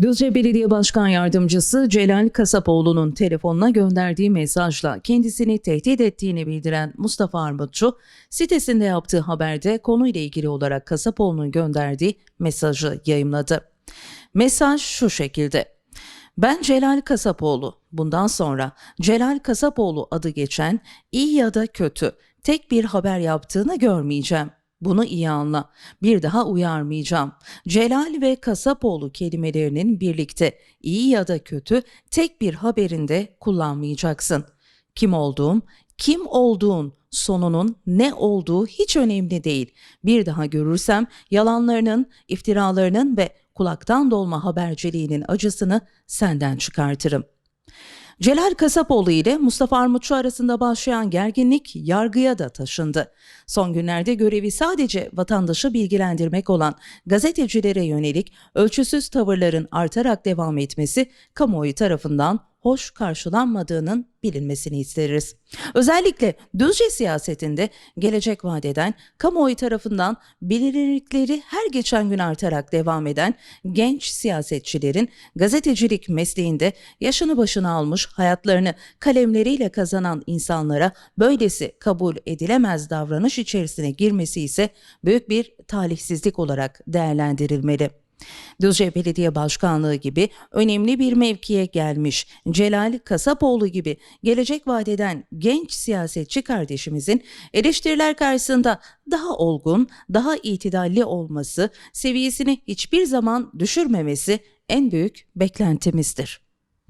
Düzce Belediye Başkan Yardımcısı Celal Kasapoğlu'nun telefonuna gönderdiği mesajla kendisini tehdit ettiğini bildiren Mustafa Armutçu, sitesinde yaptığı haberde konuyla ilgili olarak Kasapoğlu'nun gönderdiği mesajı yayımladı. Mesaj şu şekilde. Ben Celal Kasapoğlu. Bundan sonra Celal Kasapoğlu adı geçen iyi ya da kötü tek bir haber yaptığını görmeyeceğim. Bunu iyi anla. Bir daha uyarmayacağım. Celal ve Kasapoğlu kelimelerinin birlikte iyi ya da kötü tek bir haberinde kullanmayacaksın. Kim olduğum, kim olduğun, sonunun ne olduğu hiç önemli değil. Bir daha görürsem yalanlarının, iftiralarının ve kulaktan dolma haberciliğinin acısını senden çıkartırım. Celal Kasapoğlu ile Mustafa Armutçu arasında başlayan gerginlik yargıya da taşındı. Son günlerde görevi sadece vatandaşı bilgilendirmek olan gazetecilere yönelik ölçüsüz tavırların artarak devam etmesi kamuoyu tarafından hoş karşılanmadığının bilinmesini isteriz. Özellikle Düzce siyasetinde gelecek vadeden kamuoyu tarafından bilinirlikleri her geçen gün artarak devam eden genç siyasetçilerin gazetecilik mesleğinde yaşını başına almış hayatlarını kalemleriyle kazanan insanlara böylesi kabul edilemez davranış içerisine girmesi ise büyük bir talihsizlik olarak değerlendirilmeli. Düzce Belediye Başkanlığı gibi önemli bir mevkiye gelmiş Celal Kasapoğlu gibi gelecek vadeden genç siyasetçi kardeşimizin eleştiriler karşısında daha olgun, daha itidalli olması, seviyesini hiçbir zaman düşürmemesi en büyük beklentimizdir.